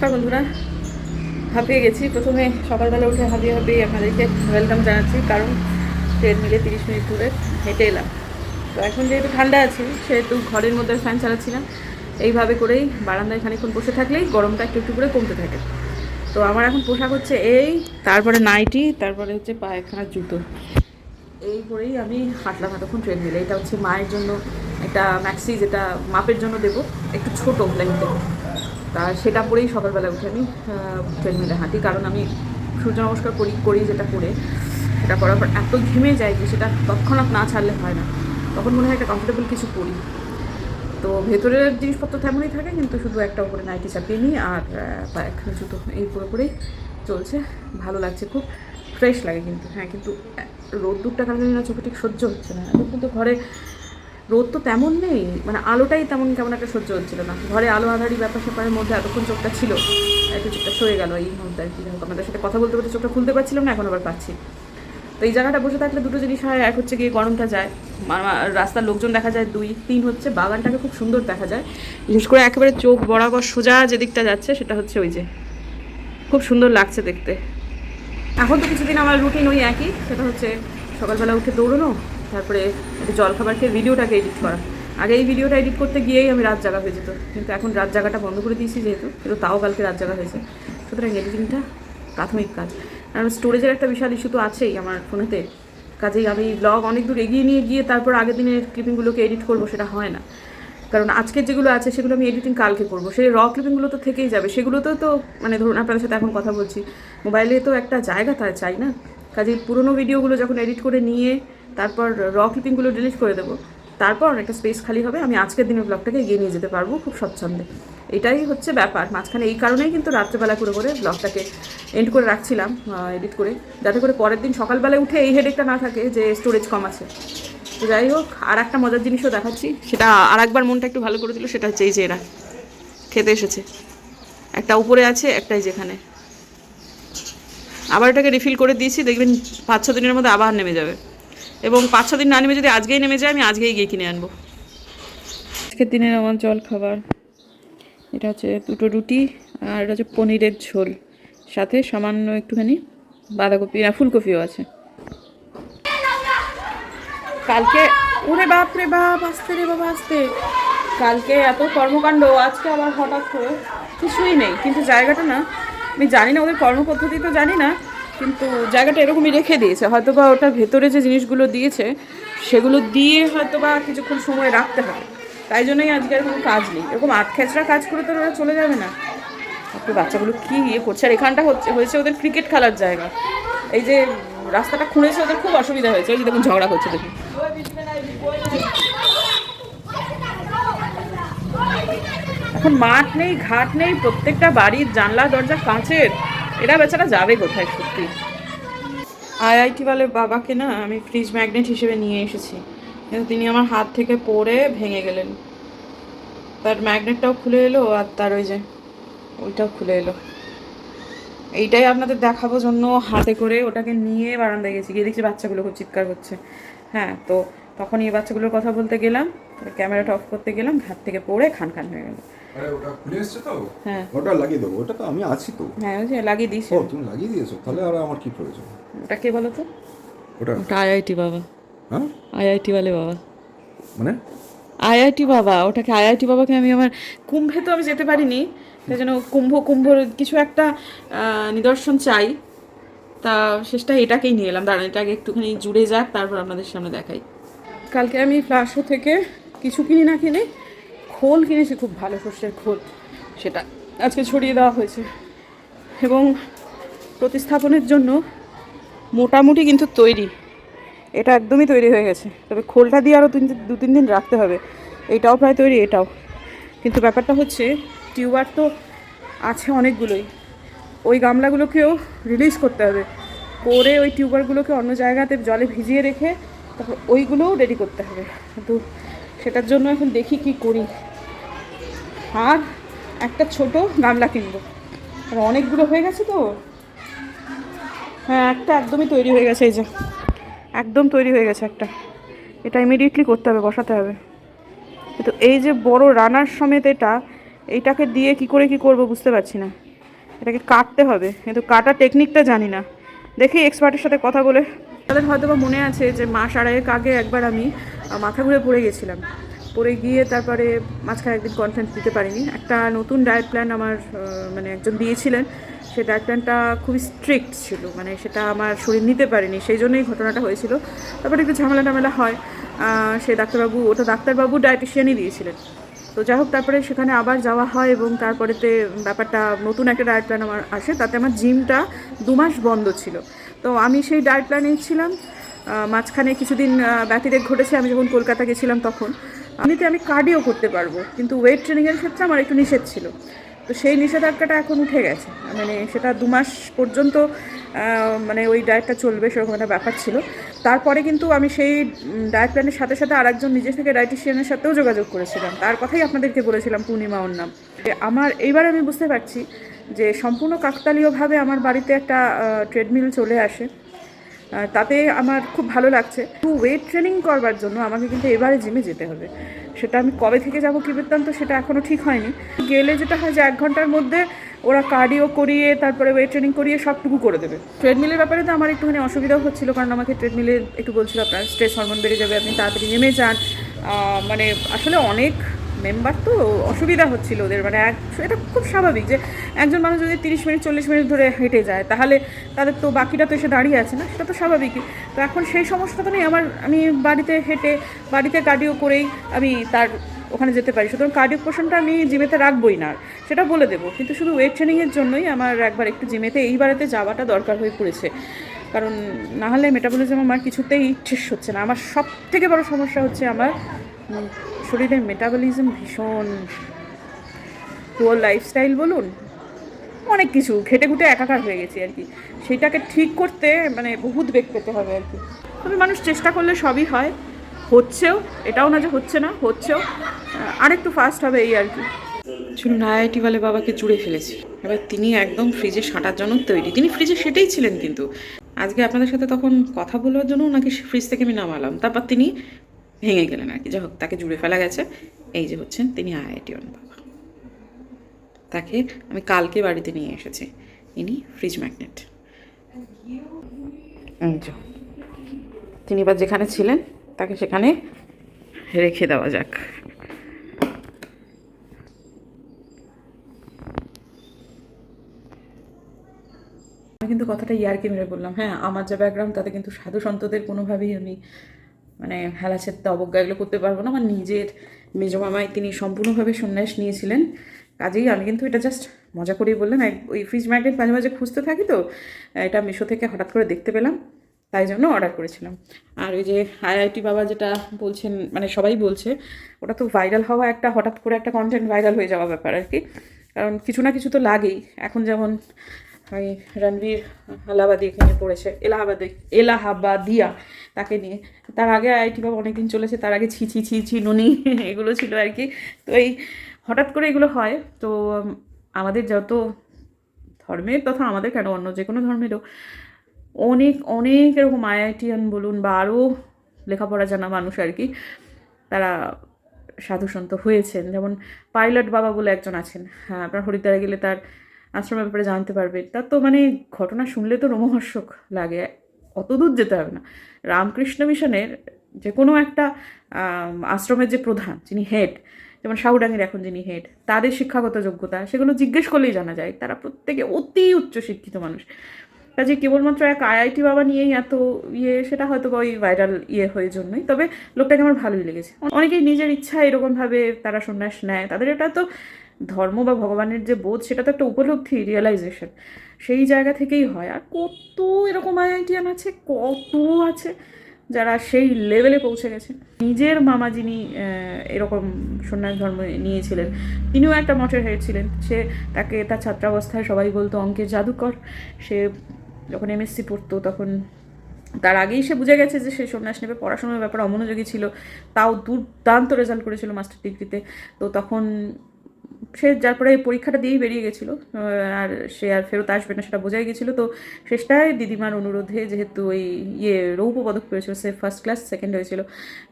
নমস্কার বন্ধুরা। হাঁপিয়ে গেছি। প্রথমে সকালবেলা উঠে হাঁপিয়ে হাঁপিয়ে আপনাদেরকে ওয়েলকাম জানাচ্ছি, কারণ ট্রেন মিলে তিরিশ মিনিট দূরে হেঁটে এলাম। তো এখন যেহেতু ঠান্ডা আছে, সেহেতু ঘরের মধ্যে ফ্যান চালাচ্ছিলাম। এইভাবে করেই বারান্দায় খানিক্ষণ বসে থাকলেই গরমটা একটু একটু করে কমতে থাকে। তো আমার এখন পোশাক হচ্ছে এই, তারপরে নাইটি, তারপরে হচ্ছে পায়খানার জুতো। এই করেই আমি হাঁটলাম এতক্ষণ ট্রেন মিলে। এটা হচ্ছে মায়ের জন্য একটা ম্যাক্সি যেটা মাপের জন্য দেবো, একটু ছোটো লেন্থে তা সেটা পরেই সকালবেলা উঠে আমি ট্রেন মিলে হাঁটি। কারণ আমি সূর্য নমস্কার করি করি যেটা করে, সেটা করার পর এত ঘেমে যায় যে সেটা তৎক্ষণাৎ না ছাড়লে হয় না। তখন মনে হয় একটা কমফোর্টেবল কিছু পরি তো ভেতরের জিনিসপত্র তেমনই থাকে, কিন্তু শুধু একটা উপরে নাইটি চাপিয়ে নিই আর পায়খানা জুতো এই পুরোপুরি চলছে। ভালো লাগছে খুব ফ্রেশ লাগে কিন্তু। হ্যাঁ কিন্তু রোদ রোদ্দুরটা কারণে না চোখে ঠিক সহ্য হচ্ছে না। এখন কিন্তু ঘরে রোদ তো তেমন নেই মানে আলোটাই তেমন কেমন একটা সহ্য হচ্ছিল না। ঘরে আলো আধারি ব্যাপার স্যাপারের মধ্যে এতক্ষণ চোখটা ছিল, একটু চোখটা সয়ে গেল এই মুহূর্তে আর কি। হোক, আপনাদের সাথে কথা বলতে বলতে চোখটা খুলতে পারছিলাম না, এখন আবার পাচ্ছি। তো এই জায়গাটা বসে থাকলে দুটো জিনিস হয়, এক হচ্ছে গিয়ে গরমটা যায় রাস্তার লোকজন দেখা যায়, দুই। তিন হচ্ছে বাগানটাকে খুব সুন্দর দেখা যায়। বিশেষ করে একেবারে চোখ বরাবর সোজা যে দিকটা যাচ্ছে, সেটা হচ্ছে ওই যে। খুব সুন্দর লাগছে দেখতে। এখন তো কিছুদিন আমার রুটিন ওই একই, সেটা হচ্ছে সকালবেলা উঠে দৌড়ানো তারপরে একটু জল খাবার খেয়ে ভিডিওটাকে এডিট করা। আগে এই ভিডিওটা এডিট করতে গিয়েই আমি রাত জাগা হয়ে যেত। কিন্তু এখন রাত জাগাটা বন্ধ করে দিয়েছি যেহেতু, কিন্তু তাও কালকে রাত জাগা হয়েছে। সুতরাং এডিটিংটা প্রাথমিক কাজ। কারণ স্টোরেজের একটা বিশাল ইস্যু তো আছেই আমার ফোনেতে। কাজেই আমি ব্লগ অনেক দূর এগিয়ে নিয়ে গিয়ে তারপর আগের দিনের ক্লিপিংগুলোকে এডিট করব সেটা হয় না। কারণ আজকের যেগুলো আছে সেগুলো আমি এডিটিং কালকে করব। সেই র ক্লিপিংগুলো তো থেকেই যাবে। সেগুলোতেও তো মানে ধরুন আপনাদের সাথে এখন কথা বলছি। মোবাইলে তো একটা জায়গা তাই চাই না। কাজেই পুরোনো ভিডিওগুলো যখন এডিট করে নিয়ে তারপর র ক্লিপিংগুলো ডিলিট করে দেবো। তারপর একটা স্পেস খালি হবে, আমি আজকের দিনের ব্লগটাকে এগিয়ে নিয়ে যেতে পারব খুব স্বচ্ছন্দে। এটাই হচ্ছে ব্যাপার, মাঝখানে এই কারণেই কিন্তু রাত্রেবেলা করে করে ব্লগটাকে এন্ড করে রাখছিলাম এডিট করে। যাতে করে পরের দিন সকালবেলায় উঠে এই হেডেকটা না থাকে যে স্টোরেজ কম আছে। তো যাই হোক, আর একটা মজার জিনিসও দেখাচ্ছি, সেটা আর একবার মনটা একটু ভালো করে দিল, সেটা হচ্ছে এই যে এরা, খেতে এসেছে। একটা উপরে আছে, একটাই যেখানে। আবার এটাকে রিফিল করে দিয়েছি, দেখবেন পাঁচ ছ দিনের মধ্যে আবার নেমে যাবে। এবং পাঁচ ছ দিন না নেমে যদি আজকেই নেমে যায়, আমি আজকেই গিয়ে কিনে আনব। আজকের দিনের আমার জল খাবার। এটা হচ্ছে দুটো রুটি আর এটা হচ্ছে পনিরের ঝোল। সাথে সামান্য একটুখানি বাঁধাকপি, না, ফুলকপিও আছে। কালকে ওরে বাপ রে বাপ, আসতে রে বাবা, আসতে। কালকে এত কর্মকাণ্ড, আজকে আবার হঠাৎ করে কিছুই নেই। কিন্তু জায়গাটা না, আমি জানি না, ওদের কর্মপদ্ধতি তো জানি না। কিন্তু জায়গাটা এরকমই রেখে দিয়েছে। হয়তো বা ওটার ভেতরে যে জিনিসগুলো দিয়েছে, সেগুলো দিয়ে হয়তো বা কিছুক্ষণ সময় রাখতে হবে। তাই জন্যই আজকে আর কোনো কাজ নেই। এরকম আট খেচড়া কাজ করে তো ওরা চলে যাবে না। আপনি বাচ্চাগুলো কি ইয়ে করছে? আর এখানটা হচ্ছে, হয়েছে ওদের ক্রিকেট খেলার জায়গা। এই যে রাস্তাটা খুঁড়েছে ওদের খুব অসুবিধা হয়েছে। ওই যে দেখুন ঝগড়া করছে দেখুন। এখন মাঠ নেই, ঘাট নেই, প্রত্যেকটা বাড়ির জানলা দরজা কাঁচের। এরা বেচারা যাবে কোথায়? সত্যি আইআইটি বলে বাবাকে না আমি ফ্রিজ ম্যাগনেট হিসেবে নিয়ে এসেছি। কিন্তু তিনি আমার হাত থেকে পড়ে ভেঙে গেলেন। তার ম্যাগনেটটাও খুলে এলো আর তার ওই যে ওইটাও খুলে এলো। এইটাই আপনাদের দেখাবো জন্য হাতে করে। ওটাকে নিয়ে বারান্দায় গেছি। গিয়ে দেখছি বাচ্চাগুলো খুব চিৎকার করছে। হ্যাঁ তো তখন এই বাচ্চাগুলোর কথা বলতে গেলাম ক্যামেরাটা অফ করতে গেলাম ঘাট থেকে পড়ে খান খান হয়ে গেল। আরে ওটা খুলে এসছে তো? হ্যাঁ। ওটা লাগিয়ে দেবো ওটা তো আমি আছি তো। হ্যাঁ ওই যে লাগিয়ে দিয়েছি। ও তুমি লাগিয়ে দিয়েছ তাহলে আর আমার কি প্রয়োজন? ওটা কে বলো তো? ওটা ওটা আইআইটি বাবা। হ্যাঁ? আইআইটি বাবা। মানে? আইআইটি বাবা ওটাকে আইআইটি বাবাকে আমি আমার কুম্ভে তো আমি যেতে পারিনি তাই জন্য কুম্ভ কুম্ভর কিছু একটা নিদর্শন চাই। তা শেষটা এটাকেই নিয়ে এলাম। দাঁড়ান এটাকে একটুখানি জুড়ে যাক তারপর আপনাদের সামনে দেখাই। কালকে আমি ফ্লাশো থেকে কিছু কিনি না কিনে খোল কিনেছি, খুব ভালো সর্ষের খোল। সেটা আজকে ছড়িয়ে দেওয়া হয়েছে। এবং প্রতিস্থাপনের জন্য মোটামুটি কিন্তু তৈরি। এটা একদমই তৈরি হয়ে গেছে। তবে খোলটা দিয়ে আরও তিন, দু, তিন দিন রাখতে হবে। এটাও প্রায় তৈরি, এটাও। কিন্তু ব্যাপারটা হচ্ছে, টিউবার তো আছে অনেকগুলোই। ওই গামলাগুলোকেও রিলিজ করতে হবে। করে ওই টিউবারগুলোকে অন্য জায়গাতে জলে ভিজিয়ে রেখে তারপর ওইগুলোও রেডি করতে হবে। কিন্তু সেটার জন্য এখন দেখি কি করি। আর একটা ছোট গামলা কিনবো। আর অনেকগুলো হয়ে গেছে তো। হ্যাঁ একটা একদমই তৈরি হয়ে গেছে এই যে। একদম তৈরি হয়ে গেছে একটা। এটা ইমিডিয়েটলি করতে হবে, বসাতে হবে। কিন্তু এই যে বড় রানার সমেত এটা, এইটাকে দিয়ে কি করে কি করব বুঝতে পারছি না। এটাকে কাটতে হবে। কিন্তু কাটার টেকনিকটা জানি না। দেখি এক্সপার্টের সাথে কথা বলে তাদের হয়তো বা মনে আছে যে মাস আড়াইয়েক আগে একবার আমি মাথা ঘুরে পড়ে গেছিলাম। পড়ে গিয়ে তারপরে মাঝখানে একদিন কনফারেন্স দিতে পারিনি। একটা নতুন ডায়েট প্ল্যান আমার মানে একজন দিয়েছিলেন। সেই ডায়েট প্ল্যানটা খুবই স্ট্রিক্ট ছিল মানে সেটা আমার শরীর নিতে পারেনি, সেই জন্যই ঘটনাটা হয়েছিল। তারপরে একটু ঝামেলা টামেলা হয়। সেই ডাক্তারবাবু, ওটা ডাক্তারবাবু ডায়েটিশিয়ানই দিয়েছিলেন। তো যাই হোক, তারপরে সেখানে আবার যাওয়া হয় এবং তারপরেতে ব্যাপারটা, নতুন একটা ডায়েট প্ল্যান আমার আসে। তাতে আমার জিমটা দু মাস বন্ধ ছিল। তো আমি সেই ডায়েট প্ল্যানেই ছিলাম। মাঝখানে কিছুদিন ব্যতিরেক ঘটেছে, আমি যখন কলকাতা গেছিলাম তখন। এমনিতে আমি কার্ডিও করতে পারব, কিন্তু ওয়েট ট্রেনিংয়ের ক্ষেত্রে আমার একটু নিষেধ ছিল। তো সেই নিষেধাজ্ঞাটা এখন উঠে গেছে। মানে সেটা দু মাস পর্যন্ত মানে ওই ডায়েটটা চলবে সেরকম একটা ব্যাপার ছিল। তারপরে কিন্তু আমি সেই ডায়েট প্ল্যানের সাথে সাথে আরেকজন নিজে থেকে ডায়েটিশিয়ানের সাথেও যোগাযোগ করেছিলাম। তার কথাই আপনাদেরকে বলেছিলাম, পূর্ণিমা ওর নাম। আমার, এইবার আমি বুঝতে পারছি যে সম্পূর্ণ কাকতালীয়ভাবে আমার বাড়িতে একটা ট্রেডমিল চলে আসে। তাতে আমার খুব ভালো লাগছে। টু ওয়েট ট্রেনিং করবার জন্য আমাকে কিন্তু এবারে জিমে যেতে হবে। সেটা আমি কবে থেকে যাব কি বৃত্তান্ত সেটা এখনও ঠিক হয়নি। গেলে যেটা হয় যে এক ঘণ্টার মধ্যে ওরা কার্ডিও করিয়ে, তারপরে ওয়েট ট্রেনিং করিয়ে সবটুকু করে দেবে। ট্রেডমিলের ব্যাপারে তো আমার একটুখানি অসুবিধাও হচ্ছিল কারণ আমাকে ট্রেডমিলে একটু বলছিল আপনার স্ট্রেস হরমোন বেড়ে যাবে, আপনি তাড়াতাড়ি নেমে যান। মানে আসলে অনেক মেম্বার তো অসুবিধা হচ্ছিল ওদের। মানে এটা খুব স্বাভাবিক যে একজন মানুষ যদি তিরিশ মিনিট, চল্লিশ মিনিট ধরে হেঁটে যায়, তাহলে তাদের তো বাকিটা তো এসে দাঁড়িয়ে আছে না, সেটা তো স্বাভাবিকই। তো এখন সেই সমস্যাটা তো নেই। আমার আমি বাড়িতে হেঁটে, বাড়িতে কার্ডিও করেই আমি তার ওখানে যেতে পারি। সুতরাং কার্ডিও পোর্শনটা আমি জিমেতে রাখবোই না। সেটা বলে দেবো। কিন্তু শুধু ওয়েট ট্রেনিংয়ের জন্যই আমার একবার একটু জিমেতে এইবারেতে যাওয়াটা দরকার হয়ে পড়েছে। কারণ না হলে মেটাবলিজম আমার কিছুতেই শেষ হচ্ছে না। আমার সব থেকে বড় সমস্যা হচ্ছে আমার শরীরের মেটাবলিজম ভীষণ পুয়ার লাইফস্টাইল বলুন অনেক কিছু ঘেটে ঘুটে একাকার হয়ে গেছি আর কি। সেটাকে ঠিক করতে মানে বহুত বেগ পেতে হবে আর কি। তবে মানুষ চেষ্টা করলে সবই হয় হচ্ছেও এটাও না যে হচ্ছে না হচ্ছেও আহ, আরেকটু ফাস্ট হবে এই আর কি। শুনুন আইআইটি বলে বাবাকে জুড়ে ফেলেছি। এবার তিনি একদম ফ্রিজে সাঁটার জন্য তৈরি। তিনি ফ্রিজে সেটাই ছিলেন কিন্তু। আজকে আপনাদের সাথে তখন কথা বলার জন্য নাকি ফ্রিজ থেকে আমি নামালাম। তারপর তিনি ভেঙে গেলেন আর কি। যাই হোক, তাকে জুড়ে ফেলা গেছে। এই যে হচ্ছেন তিনি আইআইটি বাবা। তাকে আমি কালকে বাড়িতে নিয়ে এসেছি। ইনি ফ্রিজ ম্যাগনেট। তিনি এবার যেখানে ছিলেন, তাকে সেখানে রেখে দেওয়া যাক। আমি কিন্তু কথাটা ইয়ারকি মেরে বললাম। হ্যাঁ আমার যা ব্যাকগ্রাউন্ড তাতে কিন্তু সাধু সন্তদের কোনোভাবেই আমি মানে হেলাছেত্তা অবজ্ঞা এগুলো করতে পারব না। আমার নিজের মেজ মামাই তিনি সম্পূর্ণভাবে সন্ন্যাস নিয়েছিলেন। কাজেই আমি কিন্তু এটা জাস্ট মজা করেই বললাম। এক- ওই ফ্রিজ ম্যাগনেট মাঝে মাঝে খুঁজতে থাকি তো, এটা মিশো থেকে হঠাৎ করে দেখতে পেলাম, তাই জন্য অর্ডার করেছিলাম। আর ওই যে আইআইটি বাবা যেটা বলছেন মানে সবাই বলছে, ওটা তো ভাইরাল হওয়া একটা হঠাৎ করে একটা কন্টেন্ট ভাইরাল হয়ে যাওয়া ব্যাপার আর কি। কারণ কিছু না কিছু তো লাগেই। এখন যেমন ওই রণবীর এলাহাবাদি এখানে পড়েছে, এলাহাবাদে, এলাহাবাদিয়া তাকে নিয়ে। তার আগে আইআইটি বাবা অনেকদিন চলেছে, তার আগে ছি ছি ছি ছি, নুনি, এগুলো ছিল আর কি। তো এই হঠাৎ করে এগুলো হয়, তো আমাদের যত ধর্মের তথা আমাদের কেন অন্য যে কোনো ধর্মেরও অনেক অনেক এরকম আইআইটিয়ান বলুন বা আরও লেখাপড়া জানা মানুষ আর কি, তারা সাধু সন্ত হয়েছেন। যেমন পাইলট বাবা বলে একজন আছেন। হ্যাঁ আপনার হরিদ্বারে গেলে তার আশ্রমের ব্যাপারে জানতে পারবে। তার তো মানে ঘটনা শুনলে তো রোমহর্ষক লাগে। অত দূর যেতে হবে না। রামকৃষ্ণ মিশনের যে কোনো একটা আশ্রমের যে প্রধান, যিনি হেড যেমন সাউডাঙ্গের এখন যিনি হেড তাদের শিক্ষাগত যোগ্যতা, সেগুলো জিজ্ঞেস করলেই জানা যায়। তারা প্রত্যেকে অতি উচ্চ শিক্ষিত মানুষ। কাজে কেবলমাত্র এক আইআইটি বাবা নিয়েই এত ইয়ে সেটা হয়তো বা ওই ভাইরাল ইয়ে হয়ে জন্যই। তবে লোকটাকে আমার ভালোই লেগেছে। অনেকেই নিজের ইচ্ছা এরকমভাবে তারা সন্ন্যাস নেয়। তাদের এটা তো ধর্ম বা ভগবানের যে বোধ, সেটা তো একটা উপলব্ধি রিয়েলাইজেশন সেই জায়গা থেকেই হয়। আর কত এরকম আইআইটিয়ান আছে, কত আছে যারা সেই লেভেলে পৌঁছে গেছে। নিজের মামা যিনি এরকম সন্ন্যাস ধর্ম নিয়েছিলেন, তিনিও একটা মঠের হেড ছিলেন। সে তাকে, তার ছাত্রাবস্থায় সবাই বলতো, অঙ্কের জাদুকর। সে যখন এমএসসি পড়তো, তখন তার আগেই সে বুঝে গেছে যে সে সন্ন্যাস নেবে। পড়াশোনার ব্যাপারে অমনোযোগী ছিল, তাও দুর্দান্ত রেজাল্ট করেছিল মাস্টার ডিগ্রিতে তো তখন সে যার পরে পরীক্ষাটা দিয়েই বেরিয়ে গেছিল আর সে আর ফেরত আসবে না সেটা বোঝাই গেছিল। তো শেষটায় দিদিমার অনুরোধে যেহেতু ওই ইয়ে রৌপ্য পদক পেয়েছিল, সে ফার্স্ট ক্লাস সেকেন্ড হয়েছিল,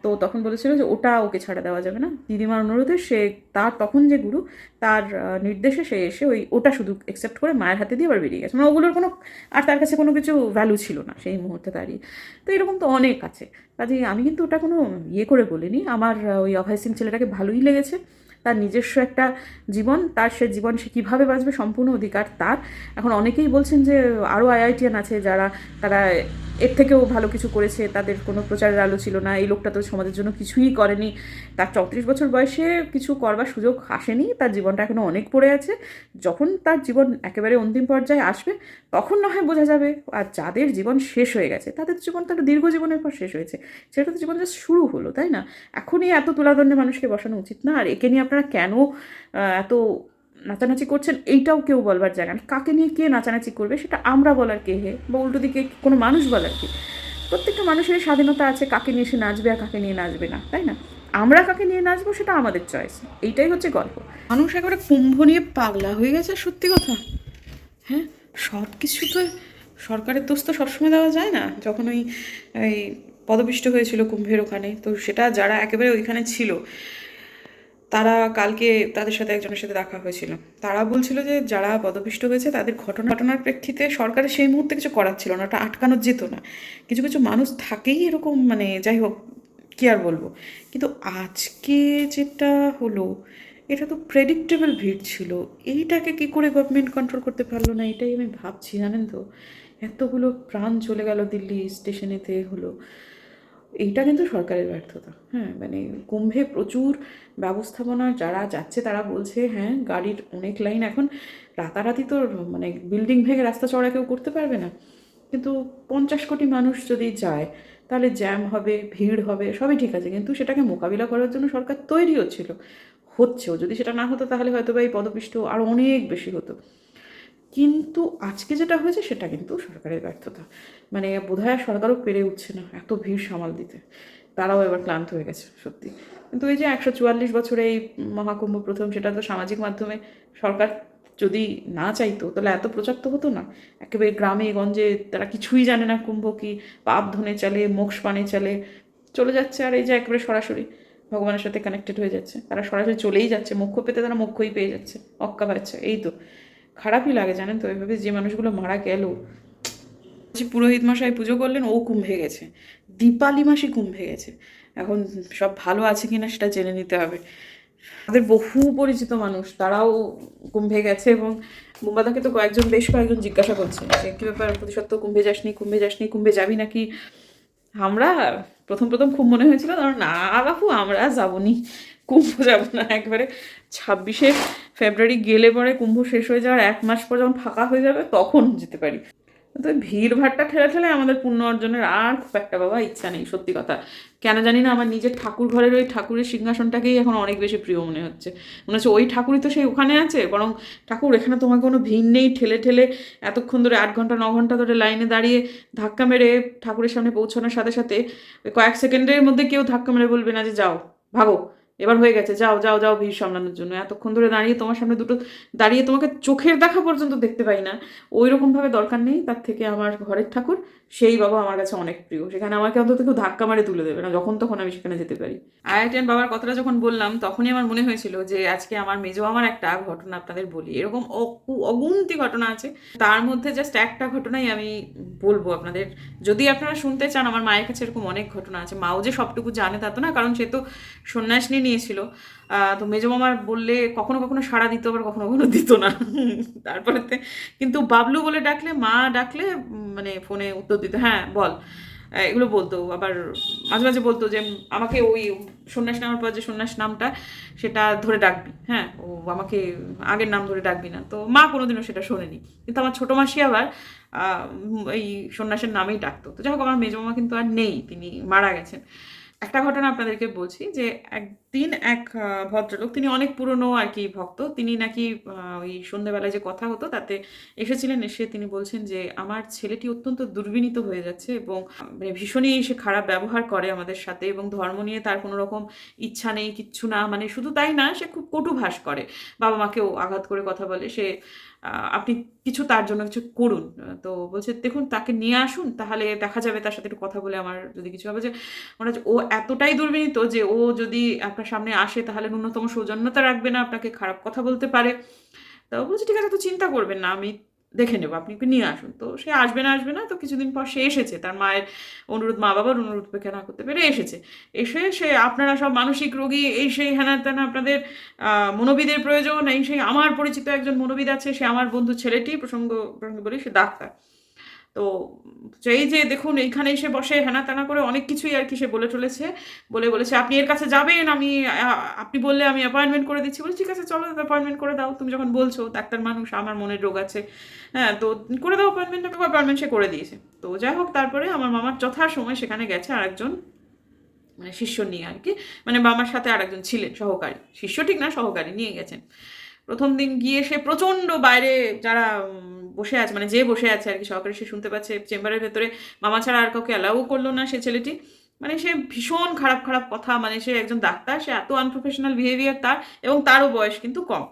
তো তখন বলেছিল যে ওটা ওকে ছাড়া দেওয়া যাবে না। দিদিমার অনুরোধে সে তার তখন যে গুরু, তার নির্দেশে সে এসে ওই ওটা শুধু অ্যাকসেপ্ট করে মায়ের হাতে দিয়ে আবার বেরিয়ে গেছে। মানে ওগুলোর কোনো, আর তার কাছে কোনো কিছু ভ্যালু ছিল না সেই মুহূর্তে দাঁড়িয়ে তো এরকম তো অনেক আছে। কাজেই আমি কিন্তু ওটা কোনো ইয়ে করে বলিনি। আমার ওই অভয় সিং ছেলেটাকে ভালোই লেগেছে। তার নিজস্ব একটা জীবন, তার সে জীবন সে কীভাবে বাঁচবে সম্পূর্ণ অধিকার তার। এখন অনেকেই বলছেন যে আরও আইআইটিয়ান আছে যারা, তারা এর থেকেও ভালো কিছু করেছে, তাদের কোনো প্রচারের আলো ছিল না, এই লোকটা তো সমাজের জন্য কিছুই করেনি। তার চৌত্রিশ বছর বয়সে কিছু করবার সুযোগ আসেনি, তার জীবনটা এখনও অনেক পড়ে আছে। যখন তার জীবন একেবারে অন্তিম পর্যায়ে আসবে, তখন না হয় বোঝা যাবে, আর যাদের জীবন শেষ হয়ে গেছে, তাদের জীবন তো দীর্ঘ জীবনের পর শেষ হয়েছে। সেটা তো জীবন জাস্ট শুরু হলো, তাই না? এখনই এত তুলাদণ্ডে মানুষকে বসানো উচিত না, আর একে নিয়ে আপনারা কেন এত নাচানাচি করছেন এইটাও কেউ বলবার জায়গা না কাকে নিয়ে কে নাচানাচি করবে সেটা আমরা বলার কে হে? বা উল্টো দিকে কোনো মানুষ বলার কে? প্রত্যেকটা মানুষের স্বাধীনতা আছে কাকে নিয়ে সে নাচবে আর কাকে নিয়ে নাচবে না, তাই না? আমরা কাকে নিয়ে নাচবো সেটা আমাদের চয়েস এইটাই হচ্ছে গল্প। মানুষ একেবারে কুম্ভ নিয়ে পাগলা হয়ে গেছে সত্যি কথা। হ্যাঁ? সব কিছু তো সরকারের দোষ তো সবসময় দেওয়া যায় না। যখন ওই পদপিষ্ট হয়েছিল কুম্ভের ওখানে, তো সেটা যারা একেবারে ওইখানে ছিল তারা কালকে তাদের সাথে একজনের সাথে দেখা হয়েছিল। তারা বলছিল যে যারা পদপিষ্ট হয়েছে তাদের ঘটনা, ঘটনার প্রেক্ষিতে সরকারের সেই মুহূর্তে কিছু করার ছিল না, ওটা আটকানো যেত না। কিছু কিছু মানুষ থাকেই এরকম মানে যাই হোক, কি আর বলব? কিন্তু আজকে যেটা হলো, এটা তো প্রেডিক্টেবল ভিড় ছিল। এইটাকে কি করে গভর্নমেন্ট কন্ট্রোল করতে পারল না, এটাই আমি ভাবছি, জানেন তো? এতগুলো প্রাণ চলে গেল দিল্লি স্টেশনেতে হলো। এইটা কিন্তু সরকারের ব্যর্থতা। হ্যাঁ মানে কুম্ভে প্রচুর ব্যবস্থাপনা যারা যাচ্ছে তারা বলছে হ্যাঁ গাড়ির অনেক লাইন এখন রাতারাতি তো মানে বিল্ডিং ভেঙে রাস্তা চড়া কেউ করতে পারবে না। কিন্তু পঞ্চাশ কোটি মানুষ যদি যায়, তাহলে জ্যাম হবে, ভিড় হবে, সবই ঠিক আছে। কিন্তু সেটাকে মোকাবিলা করার জন্য সরকার তৈরি হচ্ছিল হচ্ছেও। যদি সেটা না হতো, তাহলে হয়তো বা এই পদপিষ্ট আরও অনেক বেশি হতো। কিন্তু আজকে যেটা হয়েছে, সেটা কিন্তু সরকারের ব্যর্থতা। মানে বোধহয় সরকারও পেরে উঠছে না, এত ভিড় সামাল দিতে। তারাও এবার ক্লান্ত হয়ে গেছে, সত্যি। কিন্তু এই যে একশো চুয়াল্লিশ বছরে এই মহাকুম্ভ প্রথম, সেটা তো সামাজিক মাধ্যমে সরকার যদি না চাইতো, তাহলে এত প্রচার তো হতো না। একেবারে গ্রামে, গঞ্জে তারা কিছুই জানে না কুম্ভ কি, পাপ ধনে চলে, মোক্ষ পানে চলে। চলে যাচ্ছে আর এই যে একেবারে সরাসরি ভগবানের সাথে কানেক্টেড হয়ে যাচ্ছে। তারা সরাসরি চলেই যাচ্ছে, মোক্ষ পেতে তারা মোক্ষই পেয়ে যাচ্ছে অক্কা পাচ্ছে, এই তো। খারাপই লাগে, জানেন তো? এভাবে যে মানুষগুলো মারা গেল পুরোহিত মশাই পুজো করলেন, ও কুম্ভে গেছে। দীপালি মাসি কুম্ভে গেছে। এখন সব ভালো আছে কিনা সেটা জেনে নিতে হবে। তাদের বহু পরিচিত মানুষ, তারাও কুম্ভে গেছে এবং মুম্বাদাকে তো কয়েকজন, বেশ কয়েকজন জিজ্ঞাসা করছে যে, কী ব্যাপার? প্রতিশত কুম্ভে যাসনি কুম্ভে যাসনি, কুম্ভে যাবি নাকি? আমরা প্রথম প্রথম খুব মনে হয়েছিল, ধর, না বাপু, আমরা যাবনি। কুম্ভ যাব না, একবারে ছাব্বিশে ফেব্রুয়ারি গেলে পরে কুম্ভ শেষ হয়ে যাওয়ার এক মাস পর যখন ফাঁকা হয়ে যাবে, তখন যেতে পারি। তো ভিড় ভাড়টা ঠেলে ঠেলে আমাদের পুণ্য অর্জনের আর খুব একটা বাবা ইচ্ছা নেই, সত্যি কথা। কেন জানি না, আমার নিজের ঠাকুর ঘরের ওই ঠাকুরের সিংহাসনটাকেই এখন অনেক বেশি প্রিয় মনে হচ্ছে। মনে হচ্ছে ওই ঠাকুরই তো সেই ওখানে আছে, বরং ঠাকুর, এখানে তোমার কোনো ভিড় নেই, ঠেলে ঠেলে এতক্ষণ ধরে আট ঘণ্টা, ন ঘণ্টা ধরে লাইনে দাঁড়িয়ে ধাক্কা মেরে ঠাকুরের সামনে পৌঁছানোর সাথে সাথে কয়েক সেকেন্ডের মধ্যে কেউ ধাক্কা মেরে বলবে না যে, যাও, ভাগো। এবার হয়ে গেছে, যাও যাও যাও ভিড় সামলানোর জন্য। এতক্ষণ ধরে দাঁড়িয়ে তোমার সামনে দুটো, দাঁড়িয়ে তোমাকে চোখের দেখা পর্যন্ত দেখতে পাই না। ওই রকমভাবে দরকার নেই, তার থেকে আমার ঘরের ঠাকুর সেই বাবা আমার কাছে অনেক প্রিয়। সেখানে আমাকে অন্তত কেউ ধাক্কা মারে তুলে দেবে না, যখন তখন আমি সেখানে যেতে পারি। আইআইটিয়ান বাবার কথাটা যখন বললাম, তখনই আমার মনে হয়েছিল যে আজকে আমার মেজো আমার একটা ঘটনা আপনাদের বলি। এরকম অগুন্তি ঘটনা আছে। তার মধ্যে জাস্ট একটা ঘটনাই আমি বলব আপনাদের। যদি আপনারা শুনতে চান, আমার মায়ের কাছে এরকম অনেক ঘটনা আছে। মাও যে সবটুকু জানে তা তো না, কারণ সে তো সন্ন্যাস নিয়ে নিয়েছিল। তো মেজো মামার বললে কখনো কখনো সাড়া দিত, আবার কখনো কখনো দিত না। তারপরে কিন্তু বাবলু বলে ডাকলে, মা ডাকলে মানে ফোনে উত্তর দিত হ্যাঁ বল। এগুলো বলতো। আবার মাঝে মাঝে বলতো যে, আমাকে ওই সন্ন্যাস নামার পর যে সন্ন্যাস নামটা, সেটা ধরে ডাকবি হ্যাঁ? ও আমাকে আগের নাম ধরে ডাকবি না। তো মা কোনোদিনও সেটা শোনেনি। কিন্তু আমার ছোটো মাসি আবার এই সন্ন্যাসের নামেই ডাকতো। তো যাই হোক, আমার মেজমামা কিন্তু আর নেই, তিনি মারা গেছেন। একটা ঘটনা আপনাদেরকে বলছি যে, এক দিন এক ভদ্রলোক, তিনি অনেক পুরনো আর কি ভক্ত, তিনি নাকি ওই সন্ধ্যেবেলায় যে কথা হতো তাতে এসেছিলেন, এসে তিনি বলছেন যে, আমার ছেলেটি অত্যন্ত দুর্বিনীত হয়ে যাচ্ছে এবং মানে ভীষণই সে খারাপ ব্যবহার করে আমাদের সাথে এবং ধর্ম নিয়ে তার কোনো রকম ইচ্ছা নেই, কিচ্ছু না। মানে শুধু তাই না, সে খুব কটু ভাস করে। বাবা মাকেও আঘাত করে কথা বলে, সে আপনি কিছু তার জন্য কিছু করুন। তো বলছে, দেখুন, তাকে নিয়ে আসুন, তাহলে দেখা যাবে তার সাথে একটু কথা বলে আমার যদি কিছু হবে। যে হচ্ছে ও এতটাই দুর্বিনীত যে, ও যদি আপনার সামনে আসে, তাহলে ন্যূনতম সৌজন্যতা রাখবে না, আপনাকে খারাপ কথা বলতে পারে। তো বলছে, ঠিক আছে, তো চিন্তা করবেন না, আমি দেখে নেব, আপনি ওকে নিয়ে আসুন। তো সে আসবে না আসবে না, তো কিছুদিন পর সে এসেছে, তার মায়ের অনুরোধ, মা বাবার অনুরোধ না করতে পেরে এসেছে। এসে সে আপনারা সব মানসিক রোগী, এই সেই হ্যানা ত্যানা আপনাদের মনোবিদের প্রয়োজন, এই সেই আমার পরিচিত একজন মনোবিদ আছে, সে আমার বন্ধু ছেলেটি, প্রসঙ্গ প্রসঙ্গ বলি, সে ডাক্তার। তো এই যে দেখুন এইখানে এসে বসে হেনা তেনা করে অনেক কিছুই আর কি সে বলে চলেছে। বলে বলেছে, আপনি এর কাছে যাবেন, আমি আপনি বললে আমি অ্যাপয়েন্টমেন্ট করে দিচ্ছি। বলে ঠিক আছে, চলো অ্যাপয়েন্টমেন্ট করে দাও। তুমি যখন বলছো, ডাক্তার মানুষ, আমার মনের রোগ আছে। হ্যাঁ তো করে দাও অ্যাপয়েন্টমেন্ট অ্যাপয়েন্টমেন্ট সে করে দিয়েছে। তো যাই হোক, তারপরে আমার মামার যথাসময় সেখানে গেছে আরেকজন মানে শিষ্য নিয়ে আর কি। মানে মামার সাথে আরেকজন ছিলেন, সহকারী। শিষ্য ঠিক না, সহকারী নিয়ে গেছেন। প্রথম দিন গিয়ে সে প্রচণ্ড বাইরে যারা বসে আছে মানে যে বসে আছে আর কি সহকারে সে শুনতে পাচ্ছে চেম্বারের ভেতরে। মামা ছাড়া আর কাউকে অ্যালাউ করল না সে ছেলেটি। মানে সে ভীষণ খারাপ খারাপ কথা। মানে সে একজন ডাক্তার, সে এত আনপ্রফেশনাল বিহেভিয়ার তার এবং তারও বয়স কিন্তু কম।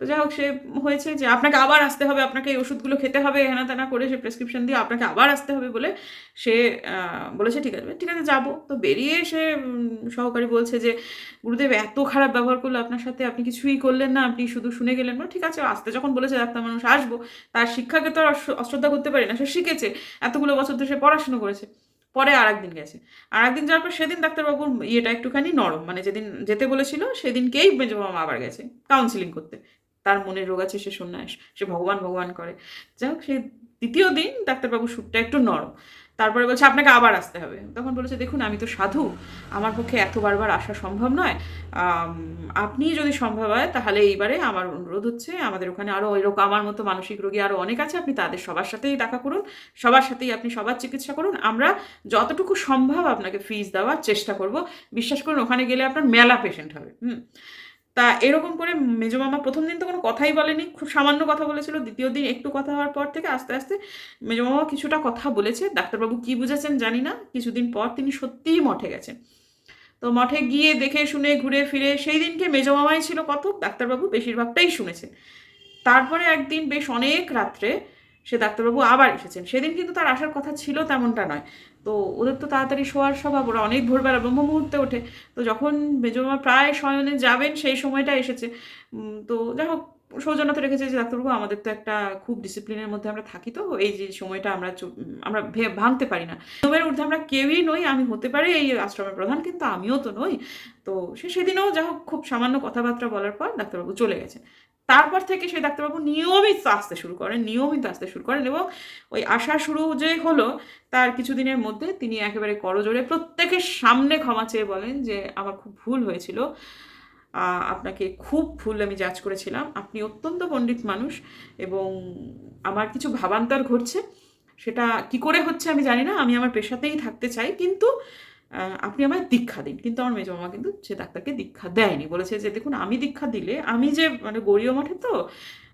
তো যাই হোক, সে হয়েছে যে আপনাকে আবার আসতে হবে, আপনাকে এই ওষুধগুলো খেতে হবে হেনা তেনা করে সে প্রেসক্রিপশন দিয়ে আপনাকে আবার আসতে হবে বলে সে বলেছে, ঠিক আছে ঠিক আছে, যাব। তো বেরিয়ে সে সহকারী বলছে যে, গুরুদেব, এত খারাপ ব্যবহার করল আপনার সাথে আপনি কিছুই করলেন না, আপনি শুধু শুনে গেলেন। না ঠিক আছে, আসতে যখন বলেছে, ডাক্তার মানুষ, আসব। তার শিক্ষাকে তো আর অশ্রদ্ধা করতে পারি না, সে শিখেছে। এতগুলো বছর ধরে সে পড়াশুনো করেছে। পরে আর একদিন গেছে। আর একদিন যাওয়ার পর সেদিন ডাক্তারবাবুর ইয়েটা একটুখানি নরম। মানে যেদিন যেতে বলেছিল, সেদিনকেই মেজো মামা আবার গেছে কাউন্সিলিং করতে। তার মনে রোগ আছে, সে সন্ন্যাস, সে ভগবান ভগবান করে। যাই হোক, সে দ্বিতীয় দিন ডাক্তারবাবুর সুরটা একটু নরম। তারপরে বলছে, আপনাকে আবার আসতে হবে। তখন বলেছে, দেখুন, আমি তো সাধু। আমার পক্ষে এত বারবার আসা সম্ভব নয়। আপনি যদি সম্ভব হয়, তাহলে এইবারে আমার অনুরোধ হচ্ছে, আমাদের ওখানে আরও ওইরকম আমার মতো মানসিক রোগী আরও অনেক আছে, আপনি তাদের সবার সাথেই দেখা করুন। সবার সাথেই আপনি সবার চিকিৎসা করুন। আমরা যতটুকু সম্ভব আপনাকে ফিজ দেওয়ার চেষ্টা করব। বিশ্বাস করুন, ওখানে গেলে আপনার মেলা পেশেন্ট হবে। হুম। তা এরকম করে মেজো মামা প্রথম দিন তো কোনো কথাই বলেনি, খুব সামান্য কথা বলেছিল, দ্বিতীয় দিন একটু কথা হওয়ার পর থেকে আস্তে আস্তে মেজো মামা কিছুটা কথা বলেছে, ডাক্তারবাবু কি বুঝেছেন জানি না, কিছুদিন পর তিনি সত্যিই মঠে গেছেন। তো মঠে গিয়ে দেখে শুনে, ঘুরে ফিরে সেই দিনকে মেজো মামাই ছিল কত ডাক্তারবাবু বেশিরভাগটাই শুনেছেন। তারপরে একদিন বেশ অনেক রাত্রে সে ডাক্তারবাবু আবার এসেছেন। সেদিন কিন্তু তার আসার কথা ছিল তেমনটা নয়। তো ওদের তো তাড়াতাড়ি শোয়ার স্বভাব, ওরা অনেক ভোরবেলা ব্রহ্ম মুহূর্তে ওঠে। তো যখন মেজমা প্রায় শয়নে যাবেন, সেই সময়টা এসেছে। তো যাই হোক সৌজন্যতা রেখেছে যে, ডাক্তারবাবু, আমাদের তো একটা খুব ডিসিপ্লিনের মধ্যে আমরা থাকি তো, এই যে সময়টা আমরা আমরা ভাঙতে পারি না। নিয়মের ঊর্ধ্বে আমরা কেউই নই, আমি হতে পারি, এই আশ্রমের প্রধান, কিন্তু আমিও তো নই। তো সে, সেদিনও যা হোক, খুব সামান্য কথাবার্তা বলার পর ডাক্তারবাবু চলে গেছেন। তারপর থেকে সেই ডাক্তারবাবু নিয়মিত আসতে শুরু করেন, নিয়মিত আসতে শুরু করেন এবং ওই আসা শুরু যে হলো, তার কিছুদিনের মধ্যে তিনি একেবারে করজোরে প্রত্যেকের সামনে ক্ষমা চেয়ে বলেন যে, আমার খুব ভুল হয়েছিল। আপনাকে খুব ভুল আমি জাজ করেছিলাম। আপনি অত্যন্ত পণ্ডিত মানুষ এবং আমার কিছু ভাবান্তর ঘটছে। সেটা কি করে হচ্ছে আমি জানি না। আমি আমার পেশাতেই থাকতে চাই। কিন্তু আপনি আমায় দীক্ষা দিন। কিন্তু আমার মেজো মামা কিন্তু সে ডাক্তারকে দীক্ষা দেয়নি। বলেছে যে, দেখুন, আমি দীক্ষা দিলে, আমি যে মানে গরীয় মাঠে তো,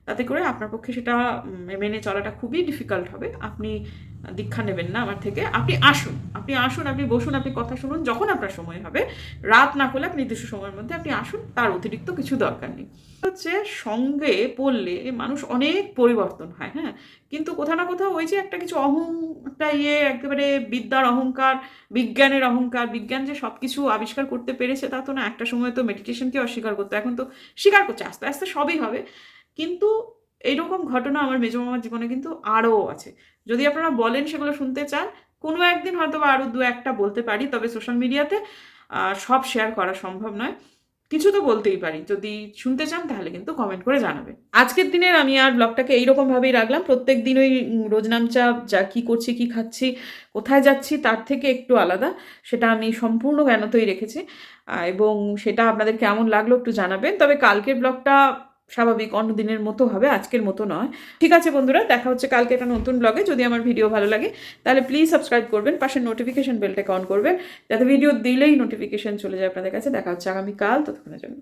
তাতে করে আপনার পক্ষে সেটা মেনে চলাটা খুবই ডিফিকাল্ট হবে। আপনি দীক্ষা নেবেন না আমার থেকে। আপনি আসুন আপনি আসুন, আপনি বসুন, আপনি কথা শুনুন, যখন আপনার সময় হবে। রাত না করলে আপনি নির্দিষ্ট সময়ের মধ্যে আপনি আসুন, তার অতিরিক্ত কিছু দরকার নেই। হচ্ছে সঙ্গে পড়লে মানুষ অনেক পরিবর্তন হয় হ্যাঁ? কিন্তু কোথাও না কোথাও ওই যে একটা কিছু অহং, একটা ইয়ে একেবারে বিদ্যার অহংকার, বিজ্ঞানের অহংকার, বিজ্ঞান যে সব কিছু আবিষ্কার করতে পেরেছে, তা তো না। একটা সময় তো মেডিটেশনকে অস্বীকার করতো, এখন তো স্বীকার করছে, আস্তে আস্তে সবই হবে। কিন্তু এইরকম ঘটনা আমার মেজো মামার জীবনে কিন্তু আরও আছে। যদি আপনারা বলেন সেগুলো শুনতে চান, কোনো একদিন হয়তো বা আরও দু একটা বলতে পারি, তবে সোশ্যাল মিডিয়াতে সব শেয়ার করা সম্ভব নয়। কিছু তো বলতেই পারি, যদি শুনতে চান তাহলে কিন্তু কমেন্ট করে জানাবে আজকের দিনের আমি আর ব্লগটাকে এইরকমভাবেই রাখলাম, প্রত্যেক দিন ওই রোজনামচা যা কী করছি, কী খাচ্ছি, কোথায় যাচ্ছি তার থেকে একটু আলাদা, সেটা আমি সম্পূর্ণ জ্ঞানতই রেখেছি। এবং সেটা আপনাদের কেমন লাগল একটু জানাবেন, তবে কালকের ব্লগটা স্বাভাবিক অন্য দিনের মতো হবে, আজকের মতো নয়। ঠিক আছে বন্ধুরা, দেখা হচ্ছে কালকে একটা নতুন ব্লগে যদি আমার ভিডিও ভালো লাগে, তাহলে প্লিজ সাবস্ক্রাইব করবেন, পাশে নোটিফিকেশন বেলটাকে অন করবেন, যাতে ভিডিও দিলেই নোটিফিকেশন চলে যায় আপনাদের কাছে। দেখা হচ্ছে আগামীকাল, ততক্ষণের জন্য।